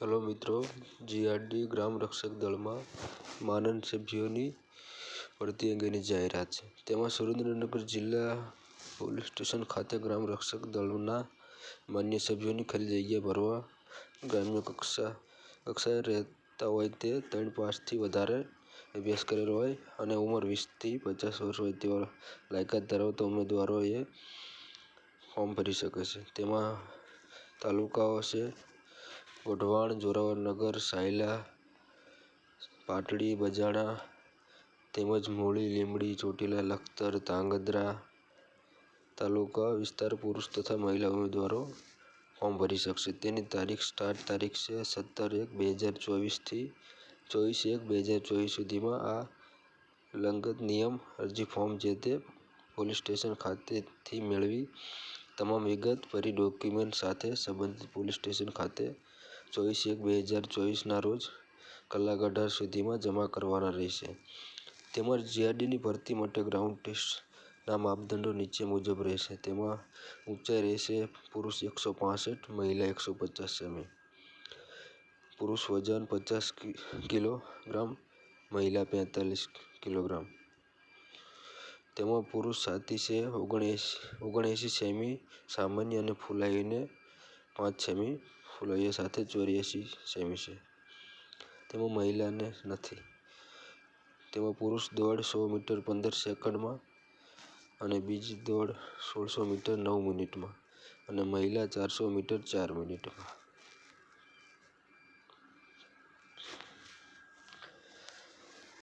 Hello મિત્રો GRD ગ્રામ રક્ષક દળમાં માનન સભ્યોની ભરતી અંગેની જાહેરાત છે. તેમાં સુરેન્દ્રનગર જિલ્લા પોલીસ સ્ટેશન ખાતે ગ્રામ રક્ષક દળના માન્ય સભ્યોની ખાલી જગ્યા ભરવા ગ્રામ્ય કક્ષા, કક્ષાએ રહેતા હોય તે ત્રણ પાંચથી વધારે અભ્યાસ કરેલો હોય અને ઉંમર વીસથી પચાસ વર્ષ હોય તેવા લાયકાત ધરાવતા ઉમેદવારોએ ફોર્મ ભરી શકે છે. તેમાં તાલુકાઓ છે વઢવાણ જોરાવરનગર, સાયલા, પાટડી, બજાણા તેમજ મૂળી લીંબડી, ચોટીલા, લખતર ધાંગધ્રા તાલુકા વિસ્તાર પુરુષ તથા મહિલા ઉમેદવારો ફોર્મ ભરી શકશે. તેની તારીખ સ્ટાર્ટ તારીખ છે સત્તર એક બે હજાર ચોવીસથી ચોવીસ એક બે હજાર ચોવીસ સુધીમાં આ લંગત નિયમ અરજી ફોર્મ જે તે પોલીસ સ્ટેશન ખાતેથી મેળવી તમામ વિગત ભરી ડોક્યુમેન્ટ સાથે સંબંધિત પોલીસ સ્ટેશન ખાતે ચોવીસ એક બે હજાર ચોવીસના રોજ કલાક અઢાર સુધીમાં જમા કરવાના રહેશે. તેમજ જીઆરડીની ભરતી માટે ગ્રાઉન્ડ ટેસ્ટના માપદંડો નીચે મુજબ રહેશે. તેમાં ઊંચાઈ રહેશે પુરુષ એકસો પાસઠ, મહિલા એકસો પચાસ સેમી પુરુષ વજન પચાસ કિલોગ્રામ, મહિલા પેંતાલીસ કિલોગ્રામ. તેમાં પુરુષ છાતી છે, ઓગણએંસી ઓગણએંસી સેમી સામાન્ય અને ફૂલાઈને પાંચ સેમી ફૂલૈયા સાથે ચોર્યાસી સેમી છે. તેમાં મહિલાને નથી. તેમાં પુરુષ દોડ સો મીટર પંદર સેકન્ડમાં અને બીજી દોડ સોળસો મીટર નવ મિનિટમાં અને મહિલા ચારસો મીટર ચાર મિનિટમાં.